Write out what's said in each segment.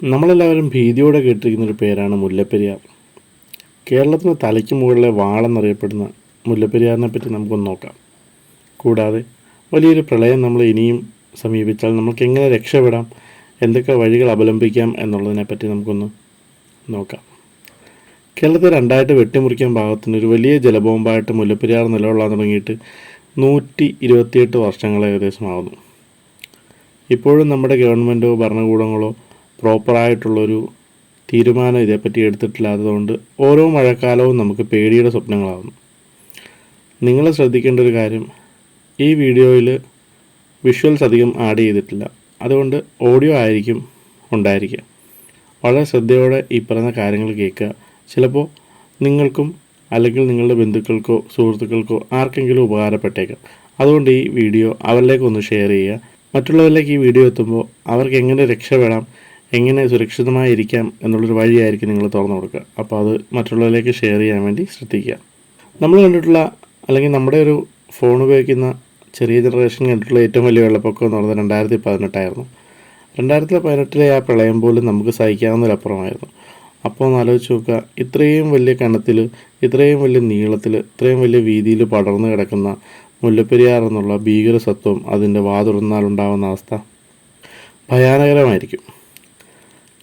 നമ്മളെല്ലാവരും ഭീതിയോടെ കേട്ടിരിക്കുന്ന ഒരു പേരാണ് മുല്ലപ്പെരിയാർ. കേരളത്തിന് തലയ്ക്ക് മുകളിലെ വാളെന്നറിയപ്പെടുന്ന മുല്ലപ്പെരിയാറിനെ പറ്റി നമുക്കൊന്ന് നോക്കാം. കൂടാതെ വലിയൊരു പ്രളയം നമ്മൾ ഇനിയും സമീപിച്ചാൽ നമുക്ക് എങ്ങനെ രക്ഷപ്പെടാം എന്തൊക്കെ വഴികൾ അവലംബിക്കാം എന്നുള്ളതിനെപ്പറ്റി നമുക്കൊന്ന് നോക്കാം. കേരളത്തെ രണ്ടായിട്ട് വെട്ടിമുറിക്കാൻ ഭാഗത്തിന് ഒരു വലിയ ജലബോംബായിട്ട് മുല്ലപ്പെരിയാർ നിലകൊള്ളാൻ തുടങ്ങിയിട്ട് നൂറ്റി ഇരുപത്തിയെട്ട് വർഷങ്ങൾ ഏകദേശമാകുന്നു ഇപ്പോഴും നമ്മുടെ ഗവൺമെന്റോ ഭരണകൂടങ്ങളോ പ്രോപ്പറായിട്ടുള്ളൊരു തീരുമാനം ഇതേപ്പറ്റി എടുത്തിട്ടില്ലാത്തതുകൊണ്ട് ഓരോ മഴക്കാലവും നമുക്ക് പേടിയുടെ സ്വപ്നങ്ങളാകുന്നു നിങ്ങൾ ശ്രദ്ധിക്കേണ്ട ഒരു കാര്യം ഈ വീഡിയോയിൽ വിഷ്വൽസ് അധികം ആഡ് ചെയ്തിട്ടില്ല. അതുകൊണ്ട് ഓഡിയോ ആയിരിക്കും ഉണ്ടായിരിക്കുക. വളരെ ശ്രദ്ധയോടെ ഈ പറയുന്ന കാര്യങ്ങൾ കേൾക്കുക. ചിലപ്പോൾ നിങ്ങൾക്കും അല്ലെങ്കിൽ നിങ്ങളുടെ ബന്ധുക്കൾക്കോ സുഹൃത്തുക്കൾക്കോ ആർക്കെങ്കിലും ഉപകാരപ്പെട്ടേക്കാം. അതുകൊണ്ട് ഈ വീഡിയോ അവരിലേക്കൊന്ന് ഷെയർ ചെയ്യുക. മറ്റുള്ളവരിലേക്ക് ഈ വീഡിയോ എത്തുമ്പോൾ അവർക്ക് എങ്ങനെ രക്ഷപ്പെടാം എങ്ങനെ സുരക്ഷിതമായി ഇരിക്കാം എന്നുള്ളൊരു വഴിയായിരിക്കും നിങ്ങൾ തുറന്നു കൊടുക്കുക. അപ്പോൾ അത് മറ്റുള്ളവരിലേക്ക് ഷെയർ ചെയ്യാൻ വേണ്ടി ശ്രദ്ധിക്കുക. നമ്മൾ കണ്ടിട്ടുള്ള അല്ലെങ്കിൽ നമ്മുടെ ഒരു ഫോൺ ഉപയോഗിക്കുന്ന ചെറിയ ജനറേഷൻ കണ്ടിട്ടുള്ള ഏറ്റവും വലിയ വെള്ളപ്പൊക്കം എന്ന് പറയുന്നത് രണ്ടായിരത്തി പതിനെട്ടായിരുന്നു രണ്ടായിരത്തി പതിനെട്ടിലെ ആ പ്രളയം പോലും നമുക്ക് സഹിക്കാവുന്നതിലപ്പുറമായിരുന്നു അപ്പോൾ ഒന്ന് ആലോചിച്ച് നോക്കുക ഇത്രയും വലിയ കണത്തിൽ ഇത്രയും വലിയ നീളത്തിൽ ഇത്രയും വലിയ വീതിയിൽ പടർന്നു കിടക്കുന്ന മുല്ലപ്പെരിയാർ എന്നുള്ള ഭീകര സത്വം അതിന്റെ വാതുറന്നാലുണ്ടാകുന്ന അവസ്ഥ ഭയാനകരമായിരിക്കും.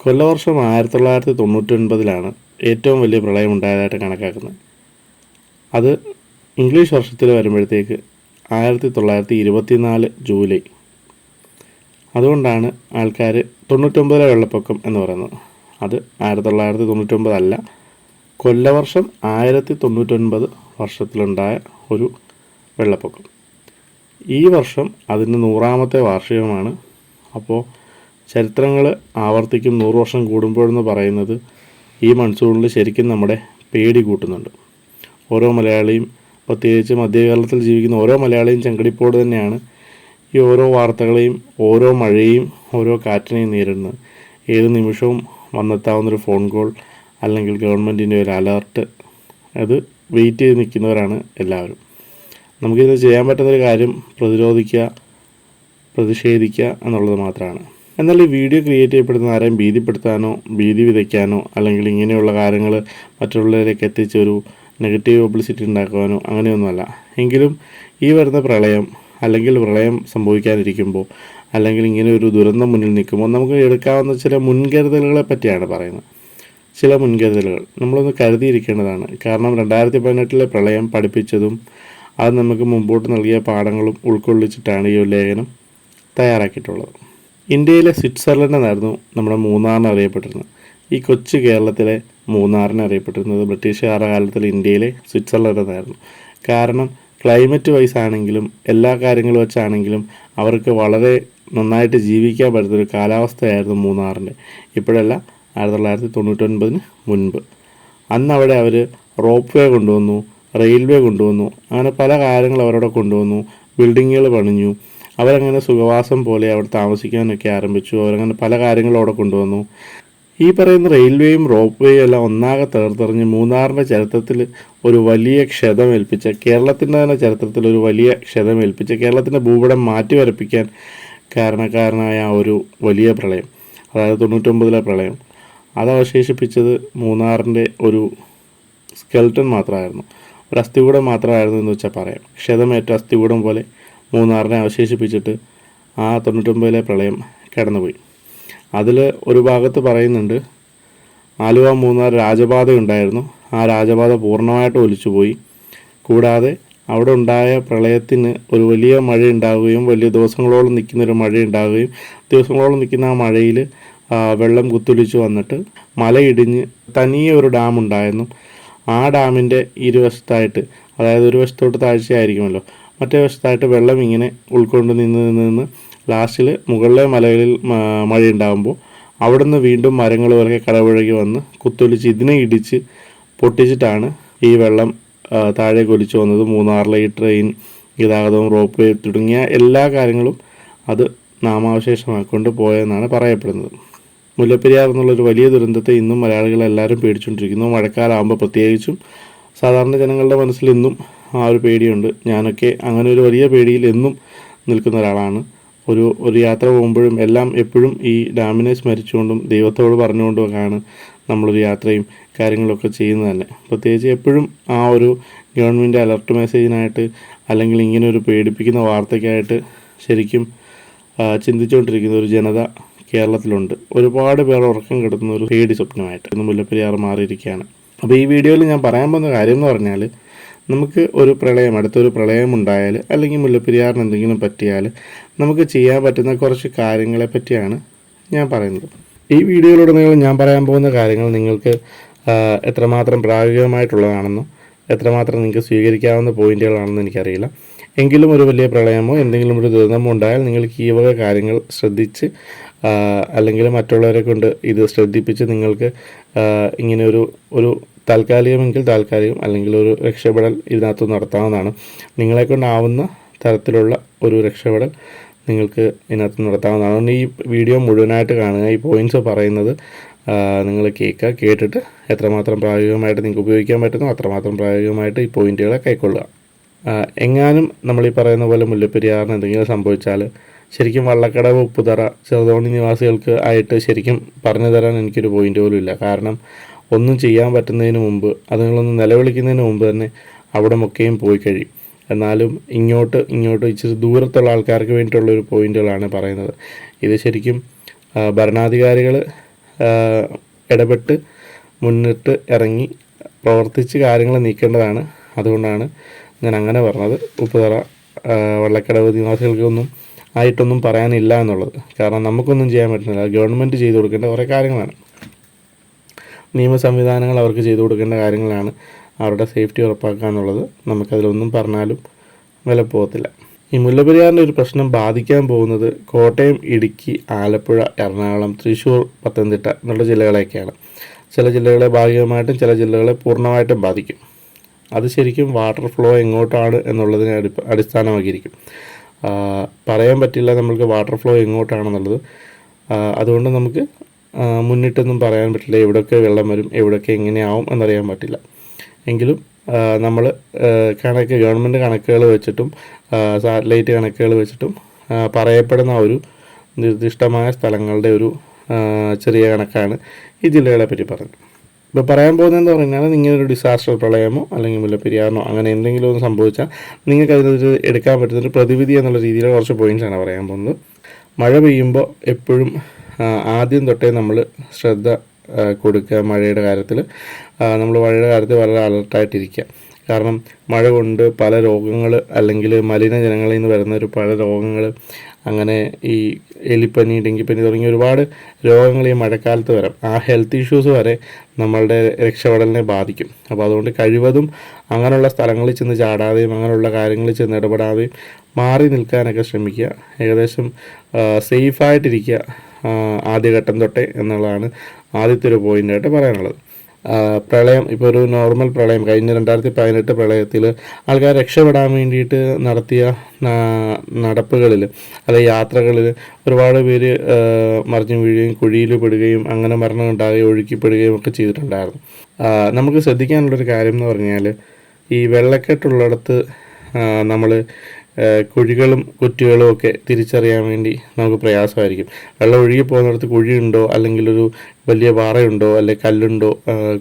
കൊല്ലവർഷം ആയിരത്തി തൊള്ളായിരത്തി തൊണ്ണൂറ്റൊൻപതിലാണ് ഏറ്റവും വലിയ പ്രളയം ഉണ്ടായതായിട്ട് കണക്കാക്കുന്നത്. അത് ഇംഗ്ലീഷ് വർഷത്തിൽ വരുമ്പോഴത്തേക്ക് ആയിരത്തി തൊള്ളായിരത്തി ഇരുപത്തിനാല് ജൂലൈ. അതുകൊണ്ടാണ് ആൾക്കാർ തൊണ്ണൂറ്റൊമ്പതിലെ വെള്ളപ്പൊക്കം എന്ന് പറയുന്നത്. അത് ആയിരത്തി തൊള്ളായിരത്തി തൊണ്ണൂറ്റൊമ്പതല്ല കൊല്ലവർഷം ആയിരത്തി തൊണ്ണൂറ്റൊൻപത് വർഷത്തിലുണ്ടായ ഒരു വെള്ളപ്പൊക്കം. ഈ വർഷം അതിന്റെ നൂറാമത്തെ വാർഷികമാണ്. അപ്പോൾ ചരിത്രങ്ങൾ ആവർത്തിക്കും നൂറ് വർഷം കൂടുമ്പോഴെന്ന് പറയുന്നത് ഈ മൺസൂണിൽ ശരിക്കും നമ്മുടെ പേടി കൂട്ടുന്നുണ്ട്. ഓരോ മലയാളിയും പ്രത്യേകിച്ച് മധ്യകേരളത്തിൽ ജീവിക്കുന്ന ഓരോ മലയാളിയും ചെങ്കടിപ്പോട് തന്നെയാണ് ഈ ഓരോ വാർത്തകളെയും ഓരോ മഴയും ഓരോ കാറ്റിനെയും നേരിടുന്നത്. ഏത് നിമിഷവും വന്നെത്താവുന്നൊരു ഫോൺ കോൾ അല്ലെങ്കിൽ ഗവൺമെന്റിന്റെ ഒരു അലേർട്ട് അത് വെയിറ്റ് ചെയ്ത് നിൽക്കുന്നവരാണ് എല്ലാവരും. നമുക്കിത് ചെയ്യാൻ പറ്റുന്നൊരു കാര്യം പ്രതിരോധിക്കുക പ്രതിഷേധിക്കുക എന്നുള്ളത് മാത്രമാണ്. എന്നാൽ ഈ വീഡിയോ ക്രിയേറ്റ് ചെയ്യപ്പെടുന്ന ആരെയും ഭീതിപ്പെടുത്താനോ ഭീതി വിതയ്ക്കാനോ അല്ലെങ്കിൽ ഇങ്ങനെയുള്ള കാര്യങ്ങൾ മറ്റുള്ളവരിലേക്ക് എത്തിച്ച് ഒരു നെഗറ്റീവ് പബ്ലിസിറ്റി ഉണ്ടാക്കുവാനോ അങ്ങനെയൊന്നുമല്ല. എങ്കിലും ഈ വരുന്ന പ്രളയം അല്ലെങ്കിൽ പ്രളയം സംഭവിക്കാനിരിക്കുമ്പോൾ അല്ലെങ്കിൽ ഇങ്ങനെ ഒരു ദുരന്തം മുന്നിൽ നിൽക്കുമ്പോൾ നമുക്ക് എടുക്കാവുന്ന ചില മുൻകരുതലുകളെ പറ്റിയാണ് പറയുന്നത്. ചില മുൻകരുതലുകൾ. നമ്മളൊന്ന് കരുതിയിരിക്കേണ്ടതാണ്. കാരണം രണ്ടായിരത്തി പതിനെട്ടിലെ പ്രളയം പഠിപ്പിച്ചതും അത് നമുക്ക് മുമ്പോട്ട് നൽകിയ പാഠങ്ങളും ഉൾക്കൊള്ളിച്ചിട്ടാണ് ഈ ഒരു ലേഖനം തയ്യാറാക്കിയിട്ടുള്ളത്. ഇന്ത്യയിലെ സ്വിറ്റ്സർലൻഡ് എന്നായിരുന്നു നമ്മുടെ മൂന്നാറിന് അറിയപ്പെട്ടിരുന്നത്. ഈ കൊച്ചു കേരളത്തിലെ മൂന്നാറിന് അറിയപ്പെട്ടിരുന്നത് ബ്രിട്ടീഷുകാരുടെ കാലത്തിൽ ഇന്ത്യയിലെ സ്വിറ്റ്സർലൻഡ് എന്നായിരുന്നു കാരണം ക്ലൈമറ്റ് വൈസ് ആണെങ്കിലും എല്ലാ കാര്യങ്ങളും വെച്ചാണെങ്കിലും അവർക്ക് വളരെ നന്നായിട്ട് ജീവിക്കാൻ പറ്റുന്നൊരു കാലാവസ്ഥയായിരുന്നു മൂന്നാറിന്റെ. ഇപ്പോഴല്ല ആയിരത്തി തൊള്ളായിരത്തി തൊണ്ണൂറ്റൊൻപതിന് മുൻപ്. അന്ന് അവിടെ അവർ റോപ്പ് വേ കൊണ്ടുവന്നു റെയിൽവേ കൊണ്ടുവന്നു അങ്ങനെ പല കാര്യങ്ങൾ അവരവിടെ കൊണ്ടുവന്നു ബിൽഡിങ്ങുകൾ പണിഞ്ഞു അവരങ്ങനെ സുഖവാസം പോലെ അവിടെ താമസിക്കാനൊക്കെ ആരംഭിച്ചു. അവരങ്ങനെ പല കാര്യങ്ങളും അവിടെ കൊണ്ടുവന്നു. ഈ പറയുന്ന റെയിൽവേയും റോപ്പ് വേയും എല്ലാം ഒന്നാകെ തകർത്തെറിഞ്ഞ് മൂന്നാറിന്റെ ചരിത്രത്തിൽ ഒരു വലിയ ക്ഷതം ഏൽപ്പിച്ച കേരളത്തിന്റെ തന്നെ ചരിത്രത്തിൽ ഒരു വലിയ ക്ഷതം ഏൽപ്പിച്ച കേരളത്തിന്റെ ഭൂപടം മാറ്റി വരപ്പിക്കാൻ കാരണക്കാരനായ ഒരു വലിയ പ്രളയം അതായത് തൊണ്ണൂറ്റൊമ്പതിലെ പ്രളയം. അത് അവശേഷിപ്പിച്ചത് മൂന്നാറിന്റെ ഒരു സ്കെൽട്ടൺ മാത്രമായിരുന്നു. ഒരു അസ്ഥികൂടം മാത്രമായിരുന്നു എന്ന് വെച്ചാൽ പറയാം. ക്ഷതമേറ്റ അസ്ഥികൂടം പോലെ മൂന്നാറിനെ അവശേഷിപ്പിച്ചിട്ട് ആ തൊണ്ണൂറ്റൊമ്പതിലെ പ്രളയം കടന്നുപോയി. അതിൽ ഒരു ഭാഗത്ത് പറയുന്നുണ്ട് ആലുവ മൂന്നാർ രാജപാത ഉണ്ടായിരുന്നു ആ രാജപാത പൂർണമായിട്ട് ഒലിച്ചുപോയി. കൂടാതെ അവിടെ ഉണ്ടായ പ്രളയത്തിന് ഒരു വലിയ മഴ ഉണ്ടാവുകയും വലിയ ദിവസങ്ങളോളം നിൽക്കുന്ന ഒരു മഴ ഉണ്ടാവുകയും ദിവസങ്ങളോളം നിൽക്കുന്ന ആ മഴയിൽ വെള്ളം കുത്തൊലിച്ച് വന്നിട്ട് മലയിടിഞ്ഞ് തനിയെ ഒരു ഡാം ഉണ്ടായിരുന്നു ആ ഡാമിന്റെ ഇരുവശത്തായിട്ട് അതായത് ഒരു വശത്തോട്ട് താഴ്ചയായിരിക്കുമല്ലോ മറ്റേ വശത്തായിട്ട് വെള്ളം ഇങ്ങനെ ഉൾക്കൊണ്ട് നിന്ന് നിന്ന് നിന്ന് ലാസ്റ്റിൽ മുകളിലെ മലകളിൽ മഴയുണ്ടാകുമ്പോൾ അവിടെ നിന്ന് വീണ്ടും മരങ്ങൾ വരെ കടപുഴകി വന്ന് കുത്തൊലിച്ച് ഇതിനെ ഇടിച്ച് പൊട്ടിച്ചിട്ടാണ് ഈ വെള്ളം താഴെ കൊലിച്ചു വന്നത്. മൂന്നാറിലെ ഈ ട്രെയിൻ ഗതാഗതവും റോപ്പ് വേ തുടങ്ങിയ എല്ലാ കാര്യങ്ങളും അത് നാമാവശേഷമാക്കൊണ്ട് പോയെന്നാണ് പറയപ്പെടുന്നത്. മുല്ലപ്പെരിയാർ എന്നുള്ളൊരു വലിയ ദുരന്തത്തെ ഇന്നും മലയാളികൾ എല്ലാവരും പേടിച്ചുകൊണ്ടിരിക്കുന്നു മഴക്കാലമാകുമ്പോൾ പ്രത്യേകിച്ചും സാധാരണ ജനങ്ങളുടെ മനസ്സിൽ ഇന്നും ആ ഒരു പേടിയുണ്ട്. ഞാനൊക്കെ അങ്ങനെ ഒരു വലിയ പേടിയിൽ എന്നും നിൽക്കുന്ന ഒരാളാണ്. ഒരു ഒരു യാത്ര പോകുമ്പോഴും എല്ലാം എപ്പോഴും ഈ ഡാമിനെ സ്മരിച്ചുകൊണ്ടും ദൈവത്തോട് പറഞ്ഞുകൊണ്ടുമൊക്കെയാണ് നമ്മളൊരു യാത്രയും കാര്യങ്ങളൊക്കെ ചെയ്യുന്നത് തന്നെ. പ്രത്യേകിച്ച് എപ്പോഴും ആ ഒരു ഗവൺമെന്റ് അലർട്ട് മെസ്സേജിനായിട്ട് അല്ലെങ്കിൽ ഇങ്ങനെ ഒരു പേടിപ്പിക്കുന്ന വാർത്തയ്ക്കായിട്ട് ശരിക്കും ചിന്തിച്ചുകൊണ്ടിരിക്കുന്ന ഒരു ജനത കേരളത്തിലുണ്ട്. ഒരുപാട് പേർ ഉറക്കം കിടത്തുന്ന ഒരു പേടി സ്വപ്നമായിട്ട് ഇന്ന് മുല്ലപ്പെരിയാർ മാറിയിരിക്കുകയാണ്. അപ്പോൾ ഈ വീഡിയോയിൽ ഞാൻ പറയാൻ പോകുന്ന കാര്യം എന്ന് പറഞ്ഞാൽ നമുക്ക് ഒരു പ്രളയം അടുത്തൊരു പ്രളയം ഉണ്ടായാൽ അല്ലെങ്കിൽ മുല്ലപ്പെരിയാറിന് എന്തെങ്കിലും പറ്റിയാൽ നമുക്ക് ചെയ്യാൻ പറ്റുന്ന കുറച്ച് കാര്യങ്ങളെ പറ്റിയാണ് ഞാൻ പറയുന്നത്. ഈ വീഡിയോയിലൂടെ നിങ്ങൾ ഞാൻ പറയാൻ പോകുന്ന കാര്യങ്ങൾ നിങ്ങൾക്ക് എത്രമാത്രം പ്രായോഗികമായിട്ടുള്ളതാണെന്നോ എത്രമാത്രം നിങ്ങൾക്ക് സ്വീകരിക്കാവുന്ന പോയിന്റുകളാണെന്ന് എനിക്കറിയില്ല. എങ്കിലും ഒരു വലിയ പ്രളയമോ എന്തെങ്കിലും ഒരു ദുരന്തമോ ഉണ്ടായാൽ നിങ്ങൾക്ക് ഈ വക കാര്യങ്ങൾ ശ്രദ്ധിച്ച് അല്ലെങ്കിൽ മറ്റുള്ളവരെ കൊണ്ട് ഇത് ശ്രദ്ധിപ്പിച്ച് നിങ്ങൾക്ക് ഇങ്ങനെ ഒരു ഒരു താൽക്കാലികമെങ്കിൽ താൽക്കാലികം അല്ലെങ്കിൽ ഒരു രക്ഷപ്പെടൽ ഇതിനകത്ത് നടത്താവുന്നതാണ്. നിങ്ങളെ കൊണ്ടാവുന്ന തരത്തിലുള്ള ഒരു രക്ഷപ്പെടൽ നിങ്ങൾക്ക് ഇതിനകത്ത് നടത്താവുന്നതാണ്. അതുകൊണ്ട് ഈ വീഡിയോ മുഴുവനായിട്ട് കാണുക. ഈ പോയിന്റ്സ് പറയുന്നത് നിങ്ങൾ കേൾക്കുക. കേട്ടിട്ട് എത്രമാത്രം പ്രായോഗികമായിട്ട് നിങ്ങൾക്ക് ഉപയോഗിക്കാൻ പറ്റുന്നു അത്രമാത്രം പ്രായോഗികമായിട്ട് ഈ പോയിന്റുകളെ കൈക്കൊള്ളുക. എങ്ങാനും നമ്മൾ ഈ പറയുന്ന പോലെ മുല്ലപ്പെരിയാറിന് എന്തെങ്കിലും സംഭവിച്ചാൽ ശരിക്കും വള്ളക്കടവ് ഉപ്പുതറ ചെറുതോണി നിവാസികൾക്ക് ആയിട്ട് ശരിക്കും പറഞ്ഞു തരാൻ എനിക്കൊരു പോയിന്റ് പോലും ഇല്ല. കാരണം ഒന്നും ചെയ്യാൻ പറ്റുന്നതിന് മുമ്പ് അതുങ്ങളൊന്ന് നിലവിളിക്കുന്നതിന് മുമ്പ് തന്നെ അവിടെ മൊക്കെയും പോയി കഴിയും. എന്നാലും ഇങ്ങോട്ട് ഇങ്ങോട്ട് ഇച്ചിരി ദൂരത്തുള്ള ആൾക്കാർക്ക് വേണ്ടിയിട്ടുള്ള ഒരു പോയിന്റുകളാണ് പറയുന്നത്. ഇത് ശരിക്കും ഭരണാധികാരികൾ ഇടപെട്ട് മുന്നിട്ട് ഇറങ്ങി പ്രവർത്തിച്ച് കാര്യങ്ങൾ നീക്കേണ്ടതാണ്. അതുകൊണ്ടാണ് ഞാൻ അങ്ങനെ പറഞ്ഞത്. ഉപ്പുതറ വള്ളക്കടവ് നിവാസികൾക്കൊന്നും ആയിട്ടൊന്നും പറയാനില്ല എന്നുള്ളത്. കാരണം നമുക്കൊന്നും ചെയ്യാൻ പറ്റുന്നില്ല. ഗവൺമെന്റ് ചെയ്തു കൊടുക്കേണ്ട കുറേ കാര്യങ്ങളാണ്. നിയമ സംവിധാനങ്ങൾ അവർക്ക് ചെയ്തു കൊടുക്കേണ്ട കാര്യങ്ങളാണ് അവരുടെ സേഫ്റ്റി ഉറപ്പാക്കുക എന്നുള്ളത് നമുക്കതിലൊന്നും പറഞ്ഞാലും വില പോകത്തില്ല ഈ മുല്ലപ്പെരിയാറിന്റെ ഒരു പ്രശ്നം ബാധിക്കാൻ പോകുന്നത് കോട്ടയം ഇടുക്കി ആലപ്പുഴ എറണാകുളം തൃശ്ശൂർ പത്തനംതിട്ട എന്നുള്ള ജില്ലകളെയൊക്കെയാണ്. ചില ജില്ലകളെ ഭാഗികമായിട്ടും ചില ജില്ലകളെ പൂർണമായിട്ടും ബാധിക്കും. അത് ശരിക്കും വാട്ടർ ഫ്ലോ എങ്ങോട്ടാണ് എന്നുള്ളതിനെ അടി അടിസ്ഥാനമാക്കിയിരിക്കും. പറയാൻ പറ്റില്ല നമ്മൾക്ക് വാട്ടർ ഫ്ലോ എങ്ങോട്ടാണെന്നുള്ളത്. അതുകൊണ്ട് നമുക്ക് മുന്നിട്ടൊന്നും പറയാൻ പറ്റില്ല. എവിടെയൊക്കെ വെള്ളം വരും എവിടെയൊക്കെ എങ്ങനെയാവും എന്നറിയാൻ പറ്റില്ല. എങ്കിലും നമ്മൾ കണക്ക് ഗവൺമെന്റ് കണക്കുകൾ വെച്ചിട്ടും സാറ്റലൈറ്റ് കണക്കുകൾ വെച്ചിട്ടും പറയപ്പെടുന്ന ഒരു നിർദ്ദിഷ്ടമായ സ്ഥലങ്ങളുടെ ഒരു ചെറിയ കണക്കാണ് ഈ ജില്ലകളെ പറ്റി പറഞ്ഞത് ഇപ്പോൾ പറയാൻ പോകുന്നതെന്ന് പറഞ്ഞാൽ നിങ്ങളൊരു ഡിസാസ്റ്റർ പ്രളയമോ അല്ലെങ്കിൽ മുല്ലപ്പെരിയാറിനോ അങ്ങനെ എന്തെങ്കിലും ഒന്ന് സംഭവിച്ചാൽ നിങ്ങൾക്ക് അതിനൊരു എടുക്കാൻ പറ്റുന്നൊരു പ്രതിവിധി എന്നുള്ള രീതിയിൽ കുറച്ച് പോയിന്റ്സാണ് പറയാൻ പോകുന്നത്. മഴ പെയ്യുമ്പോൾ എപ്പോഴും ആദ്യം തൊട്ടേ നമ്മൾ ശ്രദ്ധ കൊടുക്കുക മഴയുടെ കാര്യത്തിൽ നമ്മൾ മഴയുടെ കാര്യത്തിൽ വളരെ അലർട്ടായിട്ടിരിക്കുക കാരണം മഴ കൊണ്ട് പല രോഗങ്ങൾ അല്ലെങ്കിൽ മലിനജലങ്ങളിൽ നിന്ന് വരുന്ന ഒരു പല രോഗങ്ങൾ അങ്ങനെ ഈ എലിപ്പനി ഡെങ്കിപ്പനി തുടങ്ങിയ ഒരുപാട് രോഗങ്ങൾ ഈ മഴക്കാലത്ത് വരാം. ആ ഹെൽത്ത് ഇഷ്യൂസ് വരെ നമ്മളുടെ രക്ഷപ്പെടലിനെ ബാധിക്കും. അപ്പോൾ അതുകൊണ്ട് കഴിവതും അങ്ങനെയുള്ള സ്ഥലങ്ങളിൽ ചെന്ന് ചാടാതെയും അങ്ങനെയുള്ള കാര്യങ്ങളിൽ ചെന്ന് ഇടപെടാതെയും മാറി നിൽക്കാനൊക്കെ ശ്രമിക്കുക. ഏകദേശം സേഫായിട്ടിരിക്കുക ആദ്യഘട്ടം തൊട്ടേ എന്നുള്ളതാണ് ആദ്യത്തെ ഒരു പോയിന്റായിട്ട് പറയാനുള്ളത്. പ്രളയം ഇപ്പോൾ ഒരു നോർമൽ പ്രളയം കഴിഞ്ഞ രണ്ടായിരത്തി പതിനെട്ട് പ്രളയത്തിൽ ആൾക്കാർ രക്ഷപ്പെടാൻ വേണ്ടിയിട്ട് നടത്തിയ നടപ്പുകളിൽ അല്ലെ യാത്രകളിൽ ഒരുപാട് പേര് മറിഞ്ഞു വീഴുകയും കുഴിയിൽ പെടുകയും അങ്ങനെ മരണം ഉണ്ടാകുകയും ഒഴുക്കിപ്പെടുകയും ഒക്കെ ചെയ്തിട്ടുണ്ടായിരുന്നു. നമുക്ക് ശ്രദ്ധിക്കാനുള്ളൊരു കാര്യം എന്ന് പറഞ്ഞാൽ ഈ വെള്ളക്കെട്ടുള്ളിടത്ത് നമ്മൾ കുഴികളും കുറ്റികളും ഒക്കെ തിരിച്ചറിയാൻ വേണ്ടി നമുക്ക് പ്രയാസമായിരിക്കും. വെള്ളം ഒഴുകി പോകുന്നിടത്ത് കുഴിയുണ്ടോ? അല്ലെങ്കിൽ ഒരു വലിയ പാറയുണ്ടോ? അല്ലെങ്കിൽ കല്ലുണ്ടോ?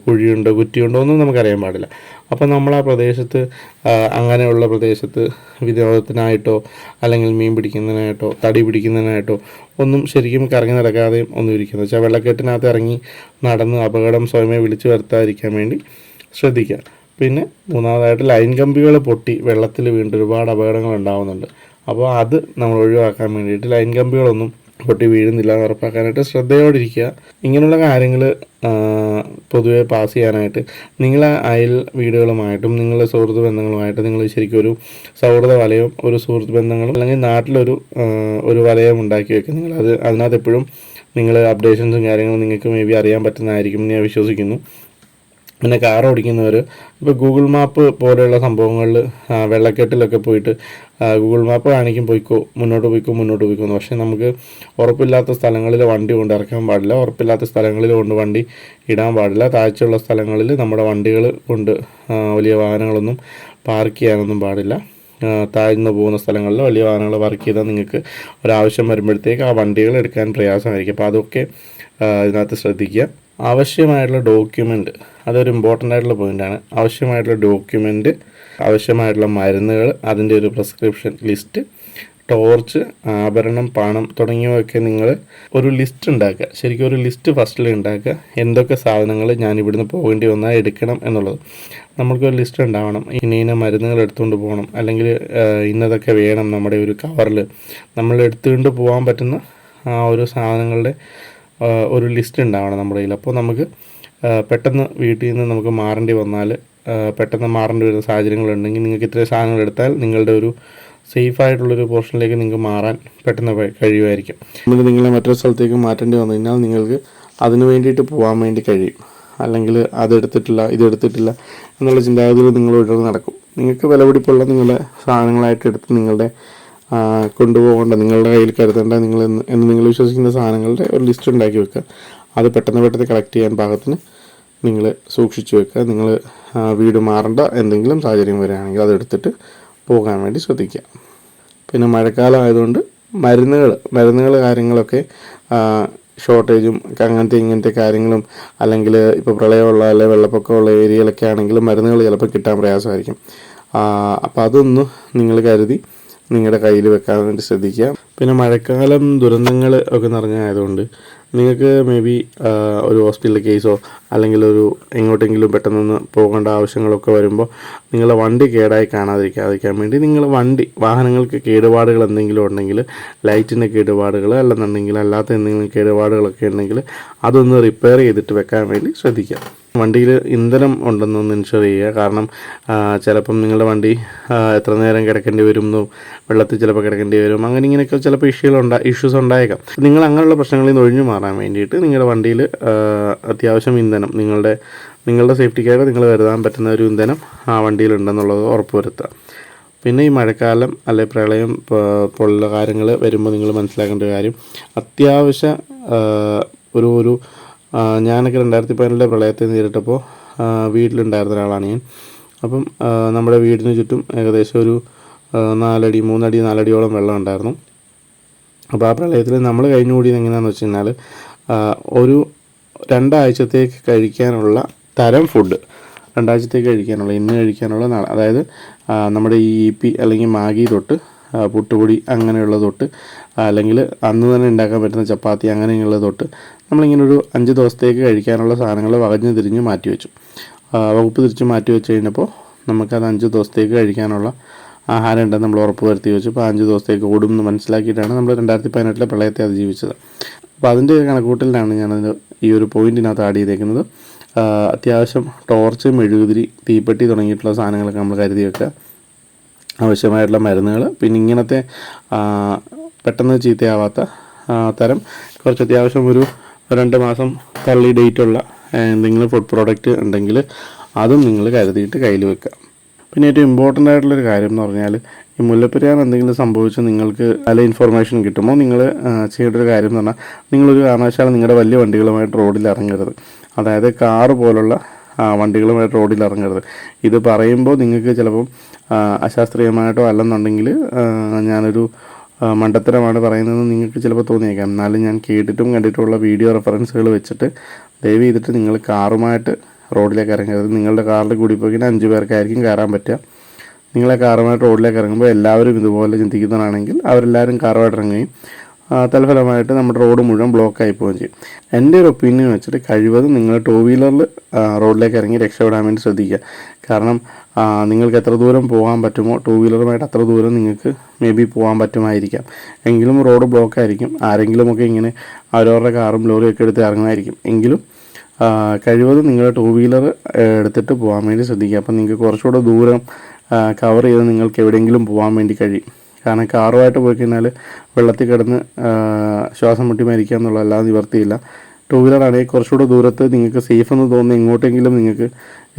കുഴിയുണ്ടോ? കുറ്റിയുണ്ടോ? ഒന്നും നമുക്കറിയാൻ പാടില്ല. അപ്പോൾ നമ്മൾ ആ പ്രദേശത്ത് അങ്ങനെയുള്ള പ്രദേശത്ത് വിനോദത്തിനായിട്ടോ അല്ലെങ്കിൽ മീൻ പിടിക്കുന്നതിനായിട്ടോ തടി പിടിക്കുന്നതിനായിട്ടോ ഒന്നും ശരിക്കും കറങ്ങി നടക്കാതെയും ഒന്നും ഇരിക്കുന്നത് വെച്ചാൽ വെള്ളക്കെട്ടിനകത്ത് ഇറങ്ങി നടന്ന് അപകടം സ്വയമേ വിളിച്ചു വരുത്താതിരിക്കാൻ വേണ്ടി ശ്രദ്ധിക്കുക. പിന്നെ മൂന്നാമതായിട്ട് ലൈൻ കമ്പികൾ പൊട്ടി വെള്ളത്തിൽ വീണ്ട് ഒരുപാട് അപകടങ്ങൾ ഉണ്ടാകുന്നുണ്ട് അപ്പോൾ അത് നമ്മൾ ഒഴിവാക്കാൻ വേണ്ടിയിട്ട് ലൈൻ കമ്പികളൊന്നും പൊട്ടി വീഴുന്നില്ല എന്ന് ഉറപ്പാക്കാനായിട്ട് ശ്രദ്ധയോടിരിക്കുക. ഇങ്ങനെയുള്ള കാര്യങ്ങൾ പൊതുവെ പാസ് ചെയ്യാനായിട്ട് നിങ്ങളെ അയൽ വീടുകളുമായിട്ടും നിങ്ങളുടെ സുഹൃത്ത് ബന്ധങ്ങളുമായിട്ട് നിങ്ങൾ ശരിക്കും ഒരു സൗഹൃദ വലയം ഒരു സുഹൃത്ത് ബന്ധങ്ങളും അല്ലെങ്കിൽ നാട്ടിലൊരു ഒരു വലയം ഉണ്ടാക്കി വെക്കുക. നിങ്ങൾ അത് അതിനകത്ത് എപ്പോഴും നിങ്ങൾ അപ്ഡേഷൻസും കാര്യങ്ങളും നിങ്ങൾക്ക് മേ ബി അറിയാൻ പറ്റുന്നതായിരിക്കും ഞാൻ വിശ്വസിക്കുന്നു. പിന്നെ കാർ ഓടിക്കുന്നവർ ഇപ്പോൾ ഗൂഗിൾ മാപ്പ് പോലെയുള്ള സംഭവങ്ങളിൽ വെള്ളക്കെട്ടിലൊക്കെ പോയിട്ട് ഗൂഗിൾ മാപ്പ് കാണിക്കും പോയിക്കോ മുന്നോട്ട് പോയിക്കോ മുന്നോട്ട് പോയിക്കോ എന്ന്. പക്ഷേ നമുക്ക് ഉറപ്പില്ലാത്ത സ്ഥലങ്ങളിൽ വണ്ടി കൊണ്ട് ഇറക്കാൻ പാടില്ല. ഉറപ്പില്ലാത്ത സ്ഥലങ്ങളിൽ കൊണ്ട് വണ്ടി ഇടാൻ പാടില്ല. താഴ്ചയുള്ള സ്ഥലങ്ങളിൽ നമ്മുടെ വണ്ടികൾ കൊണ്ട് വലിയ വാഹനങ്ങളൊന്നും പാർക്ക് ചെയ്യാനൊന്നും പാടില്ല. താഴ്ന്ന് പോകുന്ന സ്ഥലങ്ങളിൽ വലിയ വാഹനങ്ങൾ പാർക്ക് ചെയ്താൽ നിങ്ങൾക്ക് ഒരാവശ്യം വരുമ്പോഴത്തേക്ക് ആ വണ്ടികൾ എടുക്കാൻ പ്രയാസമായിരിക്കും. അപ്പോൾ അതൊക്കെ ഇതിനകത്ത് ശ്രദ്ധിക്കുക. ആവശ്യമായിട്ടുള്ള ഡോക്യുമെന്റ് അതൊരു ഇമ്പോർട്ടന്റ് ആയിട്ടുള്ള പോയിന്റാണ് ആവശ്യമായിട്ടുള്ള ഡോക്യുമെന്റ് ആവശ്യമായിട്ടുള്ള മരുന്നുകൾ അതിന്റെ ഒരു പ്രിസ്ക്രിപ്ഷൻ ലിസ്റ്റ് ടോർച്ച് ആഭരണം പണം തുടങ്ങിയവയൊക്കെ നിങ്ങൾ ഒരു ലിസ്റ്റ് ഉണ്ടാക്കുക. ശരിക്കും ഒരു ലിസ്റ്റ് ഫസ്റ്റിൽ ഉണ്ടാക്കുക. എന്തൊക്കെ സാധനങ്ങൾ ഞാൻ ഇവിടുന്ന് പോകേണ്ടി വന്നാൽ എടുക്കണം എന്നുള്ളത്. നമ്മൾക്കൊരു ലിസ്റ്റ് ഉണ്ടാവണം. ഇനി ഇന്ന മരുന്നുകൾ എടുത്തുകൊണ്ട് പോകണം. അല്ലെങ്കിൽ ഇന്നതൊക്കെ വേണം നമ്മുടെ ഒരു കവറിൽ നമ്മൾ എടുത്തുകൊണ്ട് പോകാൻ പറ്റുന്ന ആ ഒരു സാധനങ്ങളുടെ ഒരു ലിസ്റ്റ് ഉണ്ടാവണം നമ്മുടെ കയ്യിൽ. അപ്പോൾ നമുക്ക് പെട്ടെന്ന് വീട്ടിൽ നിന്ന് നമുക്ക് മാറേണ്ടി വന്നാൽ പെട്ടെന്ന് മാറേണ്ടി വരുന്ന സാഹചര്യങ്ങളുണ്ടെങ്കിൽ നിങ്ങൾക്ക് ഇത്രയും സാധനങ്ങൾ എടുത്താൽ നിങ്ങളുടെ ഒരു സേഫ് ആയിട്ടുള്ളൊരു പോർഷനിലേക്ക് നിങ്ങൾക്ക് മാറാൻ പെട്ടെന്ന് കഴിയുമായിരിക്കും. നിങ്ങൾക്ക് നിങ്ങളെ മറ്റൊരു സ്ഥലത്തേക്ക് മാറ്റേണ്ടി വന്നു കഴിഞ്ഞാൽ നിങ്ങൾക്ക് അതിന് വേണ്ടിയിട്ട് പോകാൻ വേണ്ടി കഴിയും. അല്ലെങ്കിൽ അതെടുത്തിട്ടില്ല ഇതെടുത്തിട്ടില്ല എന്നുള്ള ചിന്താഗതിയിൽ നിങ്ങൾ ഒഴിവ് നടക്കും. നിങ്ങൾക്ക് വിലപിടിപ്പുള്ള നിങ്ങളുടെ സാധനങ്ങളായിട്ട് എടുത്ത് നിങ്ങളുടെ കൊണ്ടുപോകേണ്ട നിങ്ങളുടെ കയ്യിൽ കരുതേണ്ട നിങ്ങൾ എന്ന് നിങ്ങൾ വിശ്വസിക്കുന്ന സാധനങ്ങളുടെ ഒരു ലിസ്റ്റ് ഉണ്ടാക്കി വെക്കുക. അത് പെട്ടെന്ന് പെട്ടെന്ന് കളക്ട് ചെയ്യാൻ പാകത്തിന് നിങ്ങൾ സൂക്ഷിച്ചു വെക്കുക. നിങ്ങൾ വീട് മാറേണ്ട എന്തെങ്കിലും സാഹചര്യം വരികയാണെങ്കിൽ അതെടുത്തിട്ട് പോകാൻ വേണ്ടി ശ്രദ്ധിക്കുക. പിന്നെ മഴക്കാലം ആയതുകൊണ്ട് മരുന്നുകൾ മരുന്നുകൾ കാര്യങ്ങളൊക്കെ ഷോർട്ടേജും അങ്ങനത്തെ ഇങ്ങനത്തെ കാര്യങ്ങളും അല്ലെങ്കിൽ ഇപ്പോൾ പ്രളയമുള്ള അല്ലെങ്കിൽ വെള്ളപ്പൊക്കമുള്ള ഏരിയയിലൊക്കെ ആണെങ്കിൽ മരുന്നുകൾ ചിലപ്പോൾ കിട്ടാൻ പ്രയാസമായിരിക്കും. അപ്പോൾ അതൊന്ന് നിങ്ങൾ കരുതി നിങ്ങളുടെ കയ്യിൽ വെക്കാൻ വേണ്ടി ശ്രദ്ധിക്കുക. പിന്നെ മഴക്കാലം ദുരന്തങ്ങൾ ഒക്കെ നിറഞ്ഞായതുകൊണ്ട് നിങ്ങൾക്ക് മേ ബി ഒരു ഹോസ്പിറ്റൽ കേസോ അല്ലെങ്കിൽ ഒരു എങ്ങോട്ടെങ്കിലും പെട്ടെന്നൊന്ന് പോകേണ്ട ആവശ്യങ്ങളൊക്കെ വരുമ്പോൾ നിങ്ങളെ വണ്ടി കേടായി കാണാതിരിക്കാതിരിക്കാൻ വേണ്ടി നിങ്ങൾ വണ്ടി വാഹനങ്ങൾക്ക് കേടുപാടുകൾ എന്തെങ്കിലും ഉണ്ടെങ്കിൽ ലൈറ്റിന്റെ കേടുപാടുകൾ അല്ലെന്നുണ്ടെങ്കിൽ അല്ലാത്ത എന്തെങ്കിലും കേടുപാടുകളൊക്കെ ഉണ്ടെങ്കിൽ അതൊന്ന് റിപ്പയർ ചെയ്തിട്ട് വെക്കാൻ വേണ്ടി ശ്രദ്ധിക്കുക. വണ്ടിയിൽ ഇന്ധനം ഉണ്ടെന്നൊന്ന് ഇൻഷുർ ചെയ്യുക. കാരണം ചിലപ്പം നിങ്ങളുടെ വണ്ടി എത്ര നേരം കിടക്കേണ്ടി വരും വെള്ളത്തിൽ ചിലപ്പോൾ കിടക്കേണ്ടി വരും അങ്ങനെ ഇങ്ങനെയൊക്കെ ചിലപ്പോൾ ഇഷ്യൂകൾ ഉണ്ടാ ഇഷ്യൂസ് ഉണ്ടായേക്കാം. നിങ്ങൾ അങ്ങനെയുള്ള പ്രശ്നങ്ങളിൽ നിന്ന് ഒഴിഞ്ഞു മാറാൻ വേണ്ടിയിട്ട് നിങ്ങളുടെ വണ്ടിയിൽ അത്യാവശ്യം ഇന്ധനം നിങ്ങളുടെ നിങ്ങളുടെ സേഫ്റ്റിക്കായിട്ട് നിങ്ങൾ കരുതാൻ പറ്റുന്ന ഒരു ഇന്ധനം ആ വണ്ടിയിലുണ്ടെന്നുള്ളത് ഉറപ്പുവരുത്തുക. പിന്നെ ഈ മഴക്കാലം അല്ലെ പ്രളയം പോലുള്ള കാര്യങ്ങൾ വരുമ്പോൾ നിങ്ങൾ മനസ്സിലാക്കേണ്ട ഒരു കാര്യം അത്യാവശ്യ ഒരു ഒരു ഞാനൊക്കെ രണ്ടായിരത്തി പതിനെട്ടിലെ പ്രളയത്തെ നേരിട്ടപ്പോൾ വീട്ടിലുണ്ടായിരുന്ന ഒരാളാണ് ഞാൻ. അപ്പം നമ്മുടെ വീടിന് ചുറ്റും ഏകദേശം ഒരു നാലടി മൂന്നടി നാലടിയോളം വെള്ളം ഉണ്ടായിരുന്നു. അപ്പോൾ ആ പ്രളയത്തിൽ നമ്മൾ കഴിഞ്ഞുകൂടിയത് എങ്ങനെയാണെന്ന് വെച്ച് കഴിഞ്ഞാൽ ഒരു രണ്ടാഴ്ചത്തേക്ക് കഴിക്കാനുള്ള തരം ഫുഡ് രണ്ടാഴ്ചത്തേക്ക് കഴിക്കാനുള്ള ഇന്ന് കഴിക്കാനുള്ള നാളെ. അതായത് നമ്മുടെ ഈ ഇ പി അല്ലെങ്കിൽ മാഗി തൊട്ട് പുട്ടുപൊടി അങ്ങനെയുള്ള തൊട്ട് അല്ലെങ്കിൽ അന്ന് തന്നെ ഉണ്ടാക്കാൻ പറ്റുന്ന ചപ്പാത്തി അങ്ങനെയുള്ള തൊട്ട് നമ്മളിങ്ങനെ ഒരു അഞ്ച് ദിവസത്തേക്ക് കഴിക്കാനുള്ള സാധനങ്ങൾ വകഞ്ഞ് തിരിഞ്ഞ് മാറ്റി വെച്ചു. വകുപ്പ് തിരിച്ച് മാറ്റി വെച്ച് കഴിഞ്ഞപ്പോൾ നമുക്കത് അഞ്ച് ദിവസത്തേക്ക് കഴിക്കാനുള്ള ആഹാരം ഉണ്ടെന്ന് നമ്മൾ ഉറപ്പ് വരുത്തി വെച്ചു. അപ്പോൾ അഞ്ച് ദിവസത്തേക്ക് ഓടും എന്ന് മനസ്സിലാക്കിയിട്ടാണ് നമ്മൾ രണ്ടായിരത്തി പതിനെട്ടിലെ പ്രളയത്തെ അതിജീവിച്ചത്. അപ്പോൾ അതിന്റെ ഒരു കണക്കൂട്ടലിലാണ് ഞാനത് ഈ ഒരു പോയിന്റിനകത്ത് ആഡ് ചെയ്തേക്കുന്നത്. അത്യാവശ്യം ടോർച്ച് മെഴുകുതിരി തീപ്പെട്ടി തുടങ്ങിയിട്ടുള്ള സാധനങ്ങളൊക്കെ നമ്മൾ കരുതി വെക്കുക. ആവശ്യമായിട്ടുള്ള മരുന്നുകൾ പിന്നെ ഇങ്ങനത്തെ പെട്ടെന്ന് ചീത്തയാവാത്ത തരം കുറച്ച് അത്യാവശ്യം ഒരു രണ്ട് മാസം തള്ളി ഡേറ്റുള്ള എന്തെങ്കിലും ഫുഡ് പ്രോഡക്റ്റ് ഉണ്ടെങ്കിൽ അതും നിങ്ങൾ കരുതിയിട്ട് കയ്യിൽ വെക്കുക പിന്നെ ഏറ്റവും ഇമ്പോർട്ടന്റ് ആയിട്ടുള്ളൊരു കാര്യം എന്ന് പറഞ്ഞാൽ ഈ മുല്ലപ്പെരിയാർ എന്തെങ്കിലും സംഭവിച്ച് നിങ്ങൾക്ക് നല്ല ഇൻഫർമേഷൻ കിട്ടുമോ? നിങ്ങൾ ചെയ്യേണ്ട ഒരു കാര്യം എന്ന് പറഞ്ഞാൽ നിങ്ങളൊരു കാരണവശാലും നിങ്ങളുടെ വലിയ വണ്ടികളുമായിട്ട് റോഡിൽ ഇറങ്ങരുത്. അതായത് കാറ് പോലുള്ള വണ്ടികളുമായിട്ട് റോഡിൽ ഇറങ്ങരുത് ഇത് പറയുമ്പോൾ നിങ്ങൾക്ക് ചിലപ്പം അശാസ്ത്രീയമായിട്ടോ അല്ലെന്നുണ്ടെങ്കിൽ ഞാനൊരു മണ്ടത്തരമാണ് പറയുന്നതെന്ന് നിങ്ങൾക്ക് ചിലപ്പോൾ തോന്നിയേക്കാം. എന്നാലും ഞാൻ കേട്ടിട്ടും കണ്ടിട്ടുള്ള വീഡിയോ റെഫറൻസുകൾ വെച്ചിട്ട് ദയവ് ചെയ്തിട്ട് നിങ്ങൾ കാറുമായിട്ട് റോഡിലേക്ക് ഇറങ്ങരുത്. നിങ്ങളുടെ കാറിൽ കൂടി പോയി അഞ്ച് പേർക്കായിരിക്കും കയറാൻ പറ്റുക. നിങ്ങളെ കാറുമായിട്ട് റോഡിലേക്ക് ഇറങ്ങുമ്പോൾ എല്ലാവരും ഇതുപോലെ ചിന്തിക്കുന്നതാണെങ്കിൽ അവരെല്ലാവരും കാറുമായിട്ട് ഇറങ്ങുകയും തൽഫലമായിട്ട് നമ്മുടെ റോഡ് മുഴുവൻ ബ്ലോക്കായി പോവുകയും ചെയ്യും. എന്റെ ഒരു ഒപ്പീനിയൻ വെച്ചിട്ട് കഴിവതും നിങ്ങൾ ടൂ വീലറിൽ റോഡിലേക്ക് ഇറങ്ങി രക്ഷപ്പെടാൻ വേണ്ടി ശ്രദ്ധിക്കുക. കാരണം നിങ്ങൾക്ക് എത്ര ദൂരം പോകാൻ പറ്റുമോ ടൂ വീലറുമായിട്ട് അത്ര ദൂരം നിങ്ങൾക്ക് മേ ബി പോകാൻ പറ്റുമായിരിക്കാം. എങ്കിലും റോഡ് ബ്ലോക്ക് ആയിരിക്കും. ആരെങ്കിലുമൊക്കെ ഇങ്ങനെ അവരവരുടെ കാറും ലോറിയൊക്കെ എടുത്ത് ഇറങ്ങുമായിരിക്കും എങ്കിലും കഴിവതും നിങ്ങൾ ടൂ വീലർ എടുത്തിട്ട് പോകാൻ വേണ്ടി ശ്രദ്ധിക്കുക. അപ്പം നിങ്ങൾക്ക് കുറച്ചുകൂടെ ദൂരം കവർ ചെയ്ത് നിങ്ങൾക്ക് എവിടെയെങ്കിലും പോകാൻ വേണ്ടി കഴിയും. കാരണം കാറുമായിട്ട് പോയി കഴിഞ്ഞാൽ വെള്ളത്തിൽ കിടന്ന് ശ്വാസം മുട്ടി മരിക്കുക എന്നുള്ള അല്ലാതെ നിവർത്തിയില്ല. ടൂ വീലർ ആണെങ്കിൽ കുറച്ചുകൂടെ ദൂരത്ത് നിങ്ങൾക്ക് സേഫ് എന്ന് തോന്നുന്ന എങ്ങോട്ടെങ്കിലും നിങ്ങൾക്ക്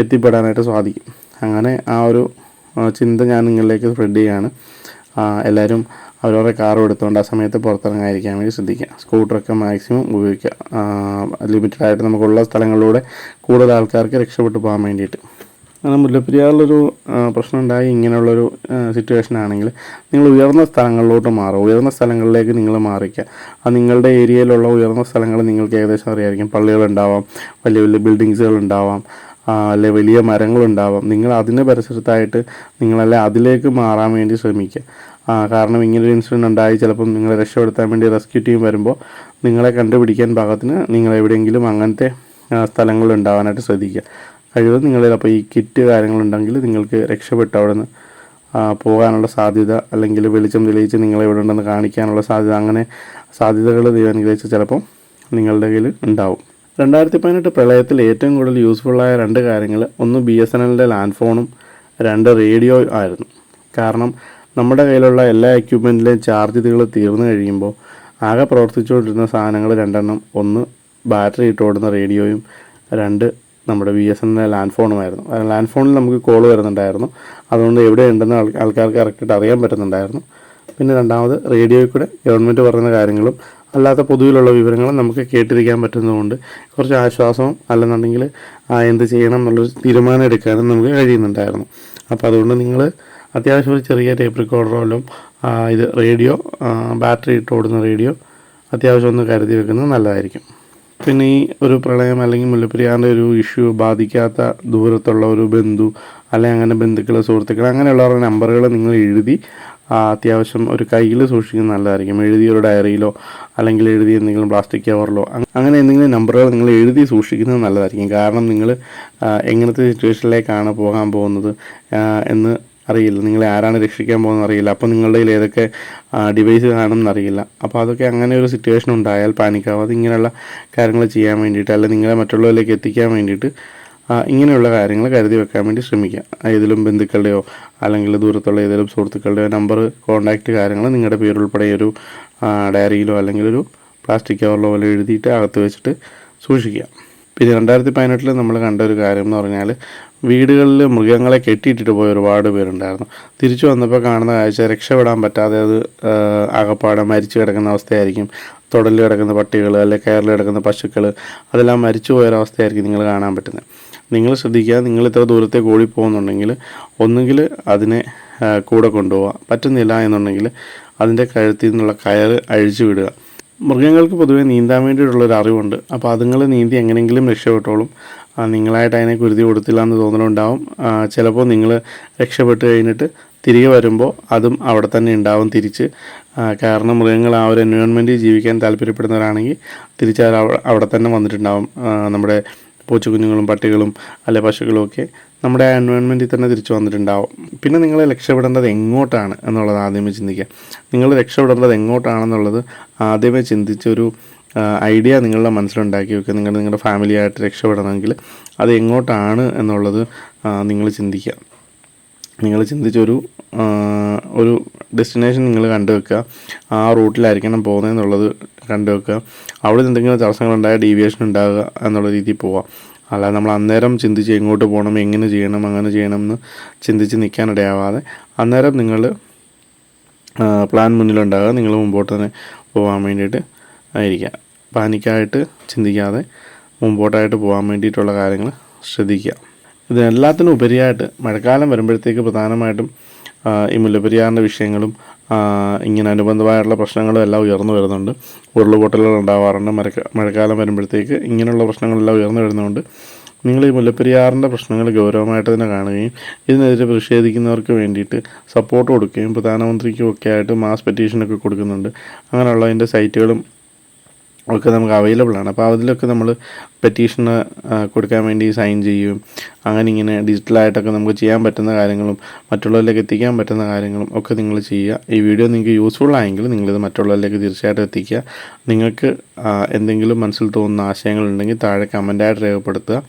എത്തിപ്പെടാനായിട്ട് സാധിക്കും. അങ്ങനെ ആ ഒരു ചിന്ത ഞാൻ നിങ്ങളിലേക്ക് സ്പ്രെഡ് ചെയ്യുകയാണ് എല്ലാവരും അവരവരുടെ കാറും എടുത്തുകൊണ്ട് ആ സമയത്ത് പുറത്തിറങ്ങാതിരിക്കാൻ വേണ്ടി ശ്രദ്ധിക്കുക. സ്കൂട്ടറൊക്കെ മാക്സിമം ഉപയോഗിക്കുക. ലിമിറ്റഡായിട്ട് നമുക്കുള്ള സ്ഥലങ്ങളിലൂടെ കൂടുതൽ ആൾക്കാർക്ക് രക്ഷപ്പെട്ടു പോകാൻ വേണ്ടിയിട്ട്. മുല്ലപ്പെരിയാറിലൊരു പ്രശ്നം ഉണ്ടായി ഇങ്ങനെയുള്ളൊരു സിറ്റുവേഷൻ ആണെങ്കിൽ നിങ്ങൾ ഉയർന്ന സ്ഥലങ്ങളിലോട്ട് മാറുക. ഉയർന്ന സ്ഥലങ്ങളിലേക്ക് നിങ്ങൾ മാറിക്കുക. ആ നിങ്ങളുടെ ഏരിയയിലുള്ള ഉയർന്ന സ്ഥലങ്ങൾ നിങ്ങൾക്ക് ഏകദേശം അറിയായിരിക്കും. പള്ളികളുണ്ടാവാം വലിയ വലിയ ബിൽഡിങ്സുകൾ ഉണ്ടാവാം അല്ലെ വലിയ മരങ്ങളുണ്ടാവാം. നിങ്ങൾ അതിന്റെ പരിസരത്തായിട്ട് നിങ്ങളല്ലേ അതിലേക്ക് മാറാൻ വേണ്ടി ശ്രമിക്കുക. കാരണം കാരണം ഇങ്ങനൊരു ഇൻസിഡന്റ് ഉണ്ടായി ചിലപ്പം നിങ്ങളെ രക്ഷപ്പെടുത്താൻ വേണ്ടി റെസ്ക്യൂ ടീം വരുമ്പോൾ നിങ്ങളെ കണ്ടുപിടിക്കാൻ പാകത്തിന് നിങ്ങൾ എവിടെയെങ്കിലും അങ്ങനത്തെ ഉണ്ടാവാനായിട്ട് ശ്രദ്ധിക്കുക. കഴിവതും നിങ്ങളിൽ. അപ്പോൾ ഈ കിറ്റ് കാര്യങ്ങളുണ്ടെങ്കിൽ നിങ്ങൾക്ക് രക്ഷപ്പെട്ട് അവിടെ നിന്ന് പോകാനുള്ള സാധ്യത അല്ലെങ്കിൽ വെളിച്ചം തെളിയിച്ച് നിങ്ങൾ എവിടെ ഉണ്ടെന്ന് കാണിക്കാനുള്ള സാധ്യത അങ്ങനെ സാധ്യതകൾ ദൈവം അനുഗ്രഹിച്ച് ചിലപ്പം നിങ്ങളുടെ കയ്യിൽ ഉണ്ടാവും. രണ്ടായിരത്തി പതിനെട്ട് പ്രളയത്തിൽ ഏറ്റവും കൂടുതൽ യൂസ്ഫുള്ളായ രണ്ട് കാര്യങ്ങൾ ഒന്ന് ബി എസ് എൻ എല്ലിന്റെ ലാൻഡ് ഫോണും രണ്ട് റേഡിയോ ആയിരുന്നു. കാരണം നമ്മുടെ കയ്യിലുള്ള എല്ലാ എക്യുപ്മെന്റിലെയും ഇതുകൾ തീർന്നു കഴിയുമ്പോൾ ആകെ പ്രവർത്തിച്ചുകൊണ്ടിരുന്ന സാധനങ്ങൾ രണ്ടെണ്ണം ഒന്ന് ബാറ്ററി ഇട്ടോടുന്ന റേഡിയോയും രണ്ട് നമ്മുടെ ബി എസ് എന്റെ ലാൻഡ് ഫോണുമായിരുന്നു ലാൻഡ് ഫോണിൽ നമുക്ക് കോൾ വരുന്നുണ്ടായിരുന്നു. അതുകൊണ്ട് എവിടെ ഉണ്ടെന്ന് ആൾ- ആൾക്കാർക്ക് കറക്റ്റായിട്ട് അറിയാൻ പറ്റുന്നുണ്ടായിരുന്നു. പിന്നെ രണ്ടാമത് റേഡിയോയിൽ കൂടെ ഗവൺമെന്റ് പറയുന്ന കാര്യങ്ങളും അല്ലാത്ത പൊതുവിലുള്ള വിവരങ്ങളും നമുക്ക് കേട്ടിരിക്കാൻ പറ്റുന്നതുകൊണ്ട് കുറച്ച് ആശ്വാസവും അല്ലെന്നുണ്ടെങ്കിൽ എന്ത് ചെയ്യണം എന്നുള്ളൊരു തീരുമാനം എടുക്കാനും നമുക്ക് കഴിയുന്നുണ്ടായിരുന്നു. അപ്പോൾ അതുകൊണ്ട് നിങ്ങൾ അത്യാവശ്യം ഒരു ചെറിയ ടേപ്പ് റെക്കോർഡറോലും ഇത് റേഡിയോ ബാറ്ററി ഇട്ട് ഓടുന്ന റേഡിയോ അത്യാവശ്യം ഒന്ന് കരുതി വെക്കുന്നത് നല്ലതായിരിക്കും. പിന്നെ ഈ ഒരു പ്രളയം അല്ലെങ്കിൽ മുല്ലപ്പെരിയാറിന്റെ ഒരു ഇഷ്യൂ ബാധിക്കാത്ത ദൂരത്തുള്ള ഒരു ബന്ധു അല്ലെങ്കിൽ അങ്ങനെ ബന്ധുക്കൾ സുഹൃത്തുക്കൾ അങ്ങനെയുള്ളവരുടെ നമ്പറുകൾ നിങ്ങൾ എഴുതി അത്യാവശ്യം ഒരു കയ്യിൽ സൂക്ഷിക്കുന്നത് നല്ലതായിരിക്കും. എഴുതിയ ഒരു ഡയറിയിലോ അല്ലെങ്കിൽ എഴുതിയ എന്തെങ്കിലും പ്ലാസ്റ്റിക് കവറിലോ അങ്ങനെ എന്തെങ്കിലും നമ്പറുകൾ നിങ്ങൾ എഴുതി സൂക്ഷിക്കുന്നത് നല്ലതായിരിക്കും. കാരണം നിങ്ങൾ എങ്ങനത്തെ സിറ്റുവേഷനിലേക്കാണ് പോകാൻ പോകുന്നത് എന്ന് അറിയില്ല. നിങ്ങളെ ആരാണ് രക്ഷിക്കാൻ പോകുന്നത് അറിയില്ല. അപ്പോൾ നിങ്ങളുടെ കയ്യിൽ ഏതൊക്കെ ഡിവൈസ് കാണുമെന്ന് അറിയില്ല. അപ്പോൾ അതൊക്കെ അങ്ങനെ ഒരു സിറ്റുവേഷൻ ഉണ്ടായാൽ പാനിക്കാവാതെ ഇങ്ങനെയുള്ള കാര്യങ്ങൾ ചെയ്യാൻ വേണ്ടിയിട്ട് അല്ലെങ്കിൽ നിങ്ങളെ മറ്റുള്ളവരിലേക്ക് എത്തിക്കാൻ വേണ്ടിയിട്ട് ഇങ്ങനെയുള്ള കാര്യങ്ങൾ കരുതി വെക്കാൻ വേണ്ടി ശ്രമിക്കുക. ഏതെങ്കിലും ബന്ധുക്കളുടെയോ അല്ലെങ്കിൽ ദൂരത്തുള്ള ഏതെങ്കിലും സുഹൃത്തുക്കളുടെയോ നമ്പർ കോൺടാക്റ്റ് കാര്യങ്ങൾ നിങ്ങളുടെ പേരുൾപ്പെടെ ഒരു ഡയറിയിലോ അല്ലെങ്കിൽ ഒരു പ്ലാസ്റ്റിക് കവറിലോ പോലെ എഴുതിയിട്ട് അകത്ത് വെച്ചിട്ട് സൂക്ഷിക്കുക. പിന്നെ രണ്ടായിരത്തി പതിനെട്ടിൽ നമ്മൾ കണ്ട ഒരു കാര്യം എന്ന് പറഞ്ഞാൽ വീടുകളിൽ മൃഗങ്ങളെ കെട്ടിയിട്ടിട്ട് പോയ ഒരുപാട് പേരുണ്ടായിരുന്നു. തിരിച്ചു വന്നപ്പോൾ കാണുന്ന കാഴ്ച രക്ഷപ്പെടാൻ പറ്റാതെ അത് ആകപ്പാടെ മരിച്ചു കിടക്കുന്ന അവസ്ഥയായിരിക്കും. തുടലിൽ കിടക്കുന്ന പട്ടികൾ അല്ലെങ്കിൽ കയറിൽ കിടക്കുന്ന പശുക്കൾ അതെല്ലാം മരിച്ചു പോയൊരവസ്ഥയായിരിക്കും നിങ്ങൾ കാണാൻ പറ്റുന്നത്. നിങ്ങൾ ശ്രദ്ധിക്കുക നിങ്ങൾ ഇത്ര ദൂരത്തേക്ക് കൂടി പോകുന്നുണ്ടെങ്കിൽ ഒന്നുകിൽ അതിനെ കൂടെ കൊണ്ടുപോകാം പറ്റുന്നില്ല എന്നുണ്ടെങ്കിൽ അതിന്റെ കഴുത്തിൽ നിന്നുള്ള കയറ് അഴിച്ചു വിടുക. മൃഗങ്ങൾക്ക് പൊതുവേ നീന്താൻ വേണ്ടിയിട്ടുള്ളൊരു അറിവുണ്ട്. അപ്പോൾ അതുങ്ങൾ നീന്തി എങ്ങനെയെങ്കിലും രക്ഷപ്പെട്ടോളും. നിങ്ങളായിട്ട് അതിനെ കുരുതി കൊടുത്തില്ല എന്ന് തോന്നലുണ്ടാവും ചിലപ്പോൾ നിങ്ങൾ രക്ഷപ്പെട്ട് കഴിഞ്ഞിട്ട് തിരികെ വരുമ്പോൾ അതും അവിടെ തന്നെ ഉണ്ടാവും തിരിച്ച്. കാരണം മൃഗങ്ങൾ ആ ഒരു എൻവയോൺമെന്റിൽ ജീവിക്കാൻ താല്പര്യപ്പെടുന്നവരാണെങ്കിൽ തിരിച്ച് അവിടെ തന്നെ വന്നിട്ടുണ്ടാവും. നമ്മുടെ പൂച്ചക്കുഞ്ഞുങ്ങളും പട്ടികളും അല്ലെ പശുക്കളും ഒക്കെ നമ്മുടെ ആ എൻവയോൺമെന്റിൽ തന്നെ തിരിച്ചു വന്നിട്ടുണ്ടാവും. പിന്നെ നിങ്ങൾ രക്ഷപ്പെടേണ്ടത് എങ്ങോട്ടാണ് എന്നുള്ളത് ആദ്യമേ ചിന്തിക്കുക. നിങ്ങൾ രക്ഷപ്പെടേണ്ടത് എങ്ങോട്ടാണെന്നുള്ളത് ആദ്യമേ ചിന്തിച്ചൊരു ഐഡിയ നിങ്ങളുടെ മനസ്സിലുണ്ടാക്കി വെക്കുക. നിങ്ങൾ നിങ്ങളുടെ ഫാമിലിയായിട്ട് രക്ഷപ്പെടണമെങ്കിൽ അത് എങ്ങോട്ടാണ് എന്നുള്ളത് നിങ്ങൾ ചിന്തിക്കുക. നിങ്ങൾ ചിന്തിച്ചൊരു ഒരു ഡെസ്റ്റിനേഷൻ നിങ്ങൾ കണ്ടുവെക്കുക. ആ റൂട്ടിലായിരിക്കണം പോകുന്നതെന്നുള്ളത് കണ്ടുവെക്കുക. അവിടെ എന്തെങ്കിലും തടസ്സങ്ങളുണ്ടായ ഡീവിയേഷൻ ഉണ്ടാകുക എന്നുള്ള രീതിയിൽ പോവാം അല്ലാതെ നമ്മൾ അന്നേരം ചിന്തിച്ച് എങ്ങോട്ട് പോകണം എങ്ങനെ ചെയ്യണം അങ്ങനെ ചെയ്യണം എന്ന് ചിന്തിച്ച് നിൽക്കാനിടയാവാതെ അന്നേരം നിങ്ങൾ പ്ലാൻ മുന്നിലുണ്ടാകുക. നിങ്ങൾ മുമ്പോട്ട് തന്നെ പോകാൻ വേണ്ടിയിട്ട് ആയിരിക്കുക. പാനിക്കായിട്ട് ചിന്തിക്കാതെ മുമ്പോട്ടായിട്ട് പോകാൻ വേണ്ടിയിട്ടുള്ള കാര്യങ്ങൾ ശ്രദ്ധിക്കുക. ഇതെല്ലാത്തിനും ഉപരിയായിട്ട് മഴക്കാലം വരുമ്പോഴത്തേക്ക് പ്രധാനമായിട്ടും ഈ മുല്ലപ്പെരിയാറിന്റെ വിഷയങ്ങളും ഇങ്ങനെ അനുബന്ധമായിട്ടുള്ള പ്രശ്നങ്ങളും എല്ലാം ഉയർന്നു വരുന്നുണ്ട്. ഉരുളുപൊട്ടലുകൾ ഉണ്ടാവാറുണ്ട്. മഴക്ക മഴക്കാലം വരുമ്പോഴത്തേക്ക് ഇങ്ങനെയുള്ള പ്രശ്നങ്ങളെല്ലാം ഉയർന്നു വരുന്നതുകൊണ്ട് നിങ്ങൾ ഈ മുല്ലപ്പെരിയാറിന്റെ പ്രശ്നങ്ങൾ ഗൗരവമായിട്ട് തന്നെ കാണുകയും ഇതിനെതിരെ പ്രതിഷേധിക്കുന്നവർക്ക് വേണ്ടിയിട്ട് സപ്പോർട്ട് കൊടുക്കുകയും പ്രധാനമന്ത്രിക്കും ഒക്കെ ആയിട്ട് മാസ് പെറ്റീഷനൊക്കെ കൊടുക്കുന്നുണ്ട്. അങ്ങനെയുള്ളതിന്റെ സൈറ്റുകളും ഒക്കെ നമുക്ക് അവൈലബിൾ ആണ്. അപ്പോൾ അതിലൊക്കെ നമ്മൾ പെറ്റീഷന് കൊടുക്കാൻ വേണ്ടി സൈൻ ചെയ്യും. അങ്ങനെ ഇങ്ങനെ ഡിജിറ്റലായിട്ടൊക്കെ നമുക്ക് ചെയ്യാൻ പറ്റുന്ന കാര്യങ്ങളും മറ്റുള്ളവരിലേക്ക് എത്തിക്കാൻ പറ്റുന്ന കാര്യങ്ങളും ഒക്കെ നിങ്ങൾ ചെയ്യുക. ഈ വീഡിയോ നിങ്ങൾക്ക് യൂസ്ഫുൾ ആയെങ്കിൽ നിങ്ങളിത് മറ്റുള്ളവരിലേക്ക് തീർച്ചയായിട്ടും എത്തിക്കുക. നിങ്ങൾക്ക് എന്തെങ്കിലും മനസ്സിൽ തോന്നുന്ന ആശയങ്ങളുണ്ടെങ്കിൽ താഴെ കമന്റായിട്ട് രേഖപ്പെടുത്തുക.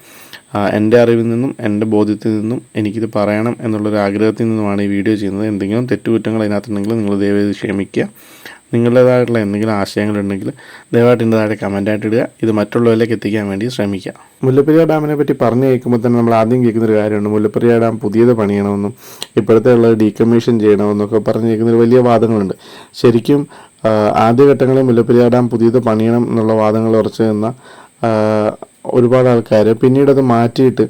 എന്റെ അറിവിൽ നിന്നും എന്റെ ബോധ്യത്തിൽ നിന്നും എനിക്കിത് പറയണം എന്നുള്ളൊരു ആഗ്രഹത്തിൽ നിന്നുമാണ് ഈ വീഡിയോ ചെയ്യുന്നത്. എന്തെങ്കിലും തെറ്റുകുറ്റങ്ങൾ അതിനകത്തുണ്ടെങ്കിൽ നിങ്ങൾ ദയവായി ക്ഷമിക്കുക. നിങ്ങളുടേതായിട്ടുള്ള എന്തെങ്കിലും ആശയങ്ങളുണ്ടെങ്കിൽ ദയവായിട്ട് എന്റെ താഴെ കമന്റായിട്ട് ഇടുക. ഇത് മറ്റുള്ളവരിലേക്ക് എത്തിക്കാൻ വേണ്ടി ശ്രമിക്കുക. മുല്ലപ്പെരിയ ഡാമിനെ പറ്റി പറഞ്ഞു കേൾക്കുമ്പോൾ തന്നെ നമ്മൾ ആദ്യം കേൾക്കുന്ന ഒരു കാര്യമുണ്ട്. മുല്ലപ്പെരിയ ഡാം പുതിയത് പണിയണമെന്നും ഇപ്പോഴത്തെ ഉള്ളത് ഡീകമ്മീഷൻ ചെയ്യണമെന്നൊക്കെ പറഞ്ഞു കേൾക്കുന്ന ഒരു വലിയ വാദങ്ങളുണ്ട്. ശരിക്കും ആദ്യഘട്ടങ്ങളിൽ മുല്ലപ്പെരിയ ഡാം പുതിയത് പണിയണം എന്നുള്ള വാദങ്ങൾ ഉറച്ചു നിന്ന ഒരുപാട് ആൾക്കാർ പിന്നീട് അത് മാറ്റിയിട്ട്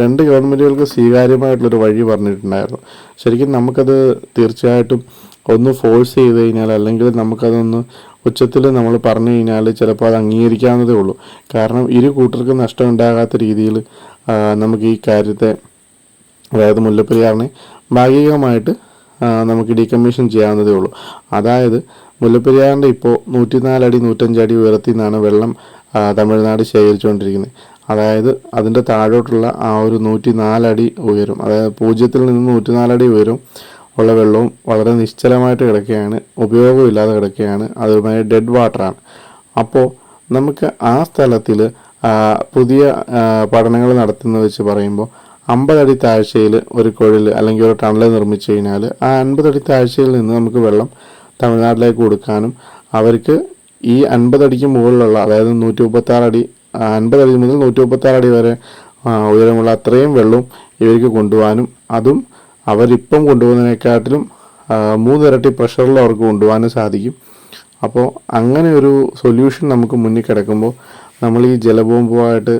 രണ്ട് ഗവൺമെന്റുകൾക്ക് സ്വീകാര്യമായിട്ടുള്ളൊരു വഴി പറഞ്ഞിട്ടുണ്ടായിരുന്നു. ശരിക്കും നമുക്കത് തീർച്ചയായിട്ടും ഒന്ന് ഫോഴ്സ് ചെയ്ത് കഴിഞ്ഞാൽ അല്ലെങ്കിൽ നമുക്കതൊന്ന് ഉച്ചത്തിൽ നമ്മൾ പറഞ്ഞു കഴിഞ്ഞാൽ ചിലപ്പോൾ അത് അംഗീകരിക്കാവുന്നതേ ഉള്ളൂ. കാരണം ഇരു കൂട്ടർക്കും നഷ്ടം ഉണ്ടാകാത്ത രീതിയിൽ നമുക്ക് ഈ കാര്യത്തെ അതായത് മുല്ലപ്പെരിയാറിനെ ഭാഗികമായിട്ട് നമുക്ക് ഡീകമ്മീഷൻ ചെയ്യാവുന്നതേ ഉള്ളൂ. അതായത് മുല്ലപ്പെരിയാറിന്റെ ഇപ്പോൾ നൂറ്റിനാലടി നൂറ്റഞ്ചടി ഉയരത്തിൽ നിന്നാണ് വെള്ളം തമിഴ്നാട് ശേഖരിച്ചുകൊണ്ടിരിക്കുന്നത്. അതായത് അതിന്റെ താഴോട്ടുള്ള ആ ഒരു നൂറ്റി നാലടി ഉയരം അതായത് പൂജ്യത്തിൽ നിന്ന് നൂറ്റിനാലടി ഉയരം ഉള്ള വെള്ളവും വളരെ നിശ്ചലമായിട്ട് കിടക്കുകയാണ്. ഉപയോഗമില്ലാതെ കിടക്കുകയാണ്. അതുമായി ഡെഡ് വാട്ടറാണ് അപ്പോൾ നമുക്ക് ആ സ്ഥലത്തിൽ പുതിയ പഠനങ്ങൾ നടത്തുന്ന വെച്ച് പറയുമ്പോൾ അമ്പതടി താഴ്ചയിൽ ഒരു കുഴൽ അല്ലെങ്കിൽ ഒരു ടണൽ നിർമ്മിച്ചു കഴിഞ്ഞാൽ ആ അൻപതടി താഴ്ചയിൽ നിന്ന് നമുക്ക് വെള്ളം തമിഴ്നാട്ടിലേക്ക് കൊടുക്കാനും അവർക്ക് ഈ അൻപതടിക്ക് മുകളിലുള്ള അതായത് നൂറ്റി മുപ്പത്താറ് അടി അൻപതടി മുതൽ നൂറ്റി മുപ്പത്താറ് അടി വരെ ഉയരമുള്ള അത്രയും വെള്ളവും ഇവർക്ക് കൊണ്ടുപോകാനും അതും അവരിപ്പം കൊണ്ടുപോകുന്നതിനെക്കാട്ടിലും മൂന്നിരട്ടി പ്രഷറിൽ അവർക്ക് കൊണ്ടുപോകാനും സാധിക്കും. അപ്പോൾ അങ്ങനെ ഒരു സൊല്യൂഷൻ നമുക്ക് മുന്നിൽ കിടക്കുമ്പോൾ നമ്മൾ ഈ ജലബോംബുമായിട്ട്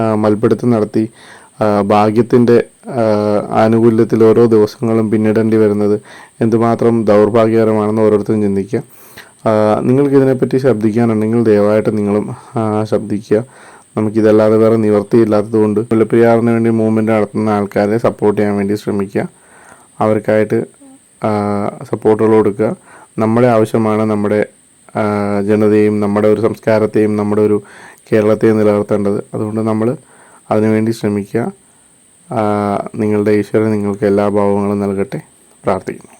ആ, മൽപ്പിടുത്തം നടത്തി ഭാഗ്യത്തിന്റെ ആനുകൂല്യത്തിൽ ഓരോ ദിവസങ്ങളും പിന്നിടേണ്ടി വരുന്നത് എന്തുമാത്രം ദൗർഭാഗ്യകരമാണെന്ന് ഓരോരുത്തരും ചിന്തിക്കുക. നിങ്ങൾക്ക് ഇതിനെപ്പറ്റി ശബ്ദിക്കാനുണ്ടെങ്കിൽ ദയവായിട്ട് നിങ്ങളും ശബ്ദിക്കുക. നമുക്കിതല്ലാതെ വേറെ നിവർത്തിയില്ലാത്തത് കൊണ്ട് മുല്ലപ്പെരിയാറിന് വേണ്ടി മൂവ്മെന്റ് നടത്തുന്ന ആൾക്കാരെ സപ്പോർട്ട് ചെയ്യാൻ വേണ്ടി ശ്രമിക്കുക. അവർക്കായിട്ട് സപ്പോർട്ടുകൾ കൊടുക്കുക. നമ്മുടെ ആവശ്യമാണ് നമ്മുടെ ജനതയും നമ്മുടെ ഒരു സംസ്കാരത്തെയും നമ്മുടെ ഒരു കേരളത്തെയും നിലനിർത്തേണ്ടത്. അതുകൊണ്ട് നമ്മൾ അതിനുവേണ്ടി ശ്രമിക്കുക. നിങ്ങളുടെ ഈശ്വരൻ നിങ്ങൾക്ക് എല്ലാ ഭാവങ്ങളും നൽകട്ടെ. പ്രാർത്ഥിക്കുന്നു.